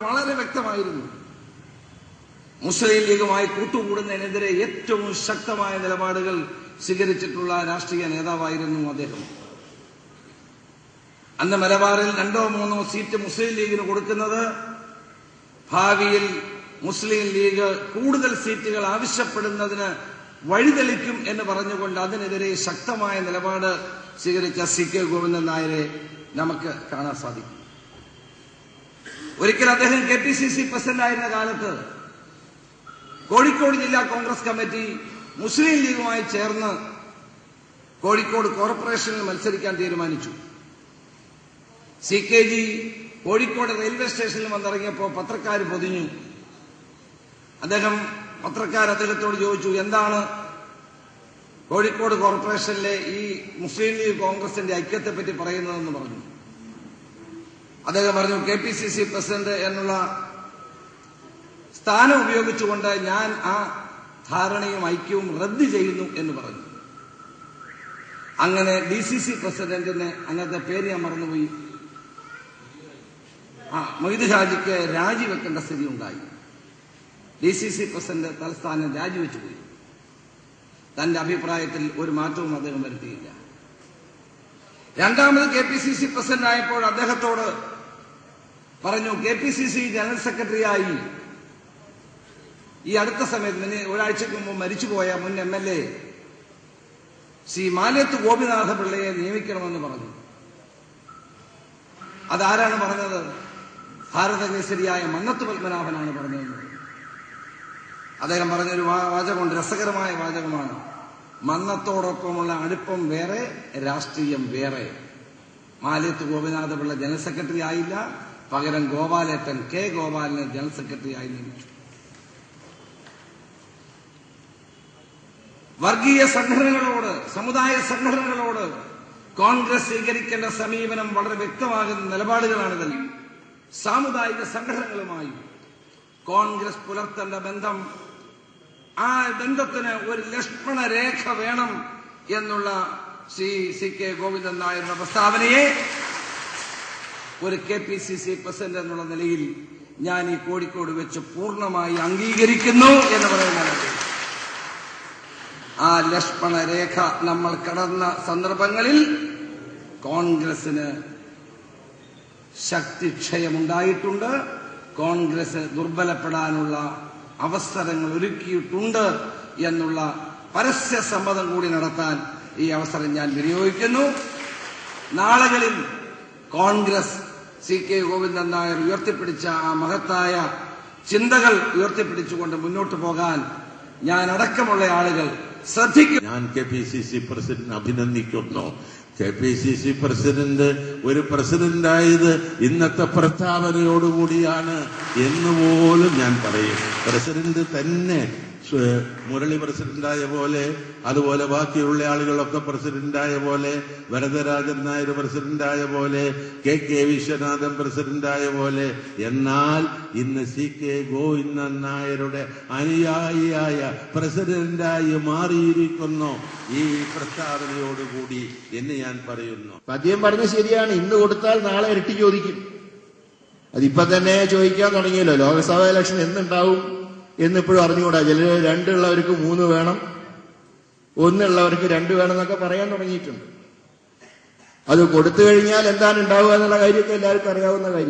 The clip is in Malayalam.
വളരെ വ്യക്തമായിരുന്നു. മുസ്ലിം ലീഗുമായി കൂട്ടുകൂടുന്നതിനെതിരെ ഏറ്റവും ശക്തമായ നിലപാടുകൾ സ്വീകരിച്ചിട്ടുള്ള രാഷ്ട്രീയ നേതാവായിരുന്നു അദ്ദേഹം. അന്ന് മലബാറിൽ രണ്ടോ മൂന്നോ സീറ്റ് മുസ്ലിം ലീഗിന് കൊടുക്കുന്നത് ഭാവിയിൽ മുസ്ലിം ലീഗ് കൂടുതൽ സീറ്റുകൾ ആവശ്യപ്പെടുന്നതിന് വഴിതെളിക്കും എന്ന് പറഞ്ഞുകൊണ്ട് അതിനെതിരെ ശക്തമായ നിലപാട് സ്വീകരിച്ച സി കെ ഗോവിന്ദൻ നായരെ നമുക്ക് കാണാൻ സാധിക്കും. ഒരിക്കൽ അദ്ദേഹം K P C C president ആയിരുന്ന കാലത്ത് കോഴിക്കോട് ജില്ലാ കോൺഗ്രസ് കമ്മിറ്റി മുസ്ലിം ലീഗുമായി ചേർന്ന് കോഴിക്കോട് കോർപ്പറേഷനിൽ മത്സരിക്കാൻ തീരുമാനിച്ചു. C K G Kozhikode railway സ്റ്റേഷനിൽ വന്നിറങ്ങിയപ്പോൾ പത്രക്കാർ പൊതിഞ്ഞു. അദ്ദേഹം പത്രക്കാർ അദ്ദേഹത്തോട് ചോദിച്ചു എന്താണ് കോഴിക്കോട് കോർപ്പറേഷനിലെ ഈ മുസ്ലിം ലീഗ് കോൺഗ്രസിന്റെ ഐക്യത്തെപ്പറ്റി പറയുന്നതെന്ന് പറഞ്ഞു? അദ്ദേഹം പറഞ്ഞു K P C C president എന്നുള്ള സ്ഥാനം ഉപയോഗിച്ചുകൊണ്ട് ഞാൻ ആ ധാരണയും ഐക്യവും റദ്ദ് ചെയ്യുന്നു എന്ന് പറഞ്ഞു. അങ്ങനെ ഡി സി സി പ്രസിഡന്റിന് അങ്ങനത്തെ പേര് ഞാൻ മറന്നുപോയി. ആ മൊയ്ത് ഷാജിക്ക് രാജിവെക്കേണ്ട സ്ഥിതി ഉണ്ടായി ഡി സി സി പ്രസിഡന്റ് തലസ്ഥാനം രാജിവെച്ചു പോയി. തന്റെ അഭിപ്രായത്തിൽ ഒരു മാറ്റവും അദ്ദേഹം വരുത്തിയില്ല. രണ്ടാമത് K P C C president ആയപ്പോൾ അദ്ദേഹത്തോട് പറഞ്ഞു K P C C general സെക്രട്ടറിയായി. ഈ അടുത്ത സമയത്ത് മുന്നേ ഒരാഴ്ചക്ക് മുമ്പ് മരിച്ചുപോയ മുൻ M L A Shri Malayath Gopinatha പിള്ളയെ നിയമിക്കണമെന്ന് പറഞ്ഞു. അതാരാണ് പറഞ്ഞത്? ഭാരതകേസരിയായ മന്നത്ത് പത്മനാഭനാണ് പറഞ്ഞത്. അദ്ദേഹം പറഞ്ഞൊരു വാചകമുണ്ട് രസകരമായ വാചകമാണ്. മന്നത്തോടൊപ്പമുള്ള അടുപ്പം വേറെ രാഷ്ട്രീയം വേറെ. മാലയത്ത് ഗോപിനാഥ പിള്ള ജനറൽ സെക്രട്ടറി ആയില്ല പകരം ഗോപാലേട്ടൻ കെ ഗോപാലിനെ ജനറൽ സെക്രട്ടറിയായി നിയമിച്ചു. വർഗീയ സംഘടനകളോട് സമുദായ സംഘടനകളോട് കോൺഗ്രസ് സ്വീകരിക്കേണ്ട സമീപനം വളരെ വ്യക്തമാകുന്ന നിലപാടുകളാണിതിൽ. സാമുദായിക സംഘടനകളുമായി കോൺഗ്രസ് പുലർത്തേണ്ട ബന്ധം ആ ബന്ധത്തിന് ഒരു ലക്ഷ്മണ രേഖ വേണം എന്നുള്ള ശ്രീ സി കെ ഗോവിന്ദൻ നായരുടെ പ്രസ്താവനയെ ഒരു K P C C president എന്നുള്ള നിലയിൽ ഞാൻ ഈ കോഴിക്കോട് വെച്ച് പൂർണമായി അംഗീകരിക്കുന്നു എന്ന് പറയുന്നത് ആ ലക്ഷ്മണ രേഖ നമ്മൾ കടന്ന സന്ദർഭങ്ങളിൽ കോൺഗ്രസിന് ശക്തിക്ഷയമുണ്ടായിട്ടുണ്ട്. കോൺഗ്രസ് ദുർബലപ്പെടാനുള്ള അവസരങ്ങൾ ഒരുക്കിയിട്ടുണ്ട് എന്നുള്ള പരസ്യ സമ്മതം കൂടി നടത്താൻ ഈ അവസരം ഞാൻ വിനിയോഗിക്കുന്നു. നാളുകളിൽ കോൺഗ്രസ് സി കെ ഗോവിന്ദൻ നായർ ഉയർത്തിപ്പിടിച്ച ആ മഹത്തായ ചിന്തകൾ ഉയർത്തിപ്പിടിച്ചുകൊണ്ട് മുന്നോട്ട് പോകാൻ ഞാൻ അടക്കമുള്ള ആളുകൾ ശ്രദ്ധിക്കും. ഞാൻ K P C C president അഭിനന്ദിക്കുന്നു. K P C C president ഒരു പ്രസിഡന്റായത് ഇന്നത്തെ പ്രസ്താവനയോടുകൂടിയാണ് എന്ന് പോലും ഞാൻ പറയും. പ്രസിഡന്റ് തന്നെ മുരളി പ്രസിഡന്റായ പോലെ അതുപോലെ ബാക്കിയുള്ള ആളുകളൊക്കെ പ്രസിഡന്റായ പോലെ വരദരാജൻ നായർ പ്രസിഡന്റായ പോലെ കെ കെ വിശ്വനാഥൻ പ്രസിഡന്റായ പോലെ എന്നാൽ ഇന്ന് സി കെ ഗോവിന്ദൻ നായരുടെ അനുയായിയായ പ്രസിഡന്റായി മാറിയിരിക്കുന്നു. ഈ പ്രസ്താവനയോടുകൂടി എന്ന് ഞാൻ പറയുന്നു. പദ്യം പറഞ്ഞത് ശരിയാണ്. ഇന്ന് കൊടുത്താൽ നാളെ ഇരട്ടി ചോദിക്കും. അതിപ്പോ തന്നെ ചോദിക്കാൻ തുടങ്ങിയല്ലോ. ലോക്സഭാ ഇലക്ഷൻ എന്നുണ്ടാവും. എന്നിപ്പോഴും അറിഞ്ഞുകൂടാ ചില രണ്ടുള്ളവർക്ക് മൂന്ന് വേണം ഒന്നുള്ളവർക്ക് രണ്ട് വേണം എന്നൊക്കെ പറയാൻ തുടങ്ങിയിട്ടുണ്ട്. അത് കൊടുത്തു കഴിഞ്ഞാൽ എന്താണ് ഉണ്ടാവുക എന്നുള്ള കാര്യമൊക്കെ എല്ലാവർക്കും അറിയാവുന്ന കാര്യം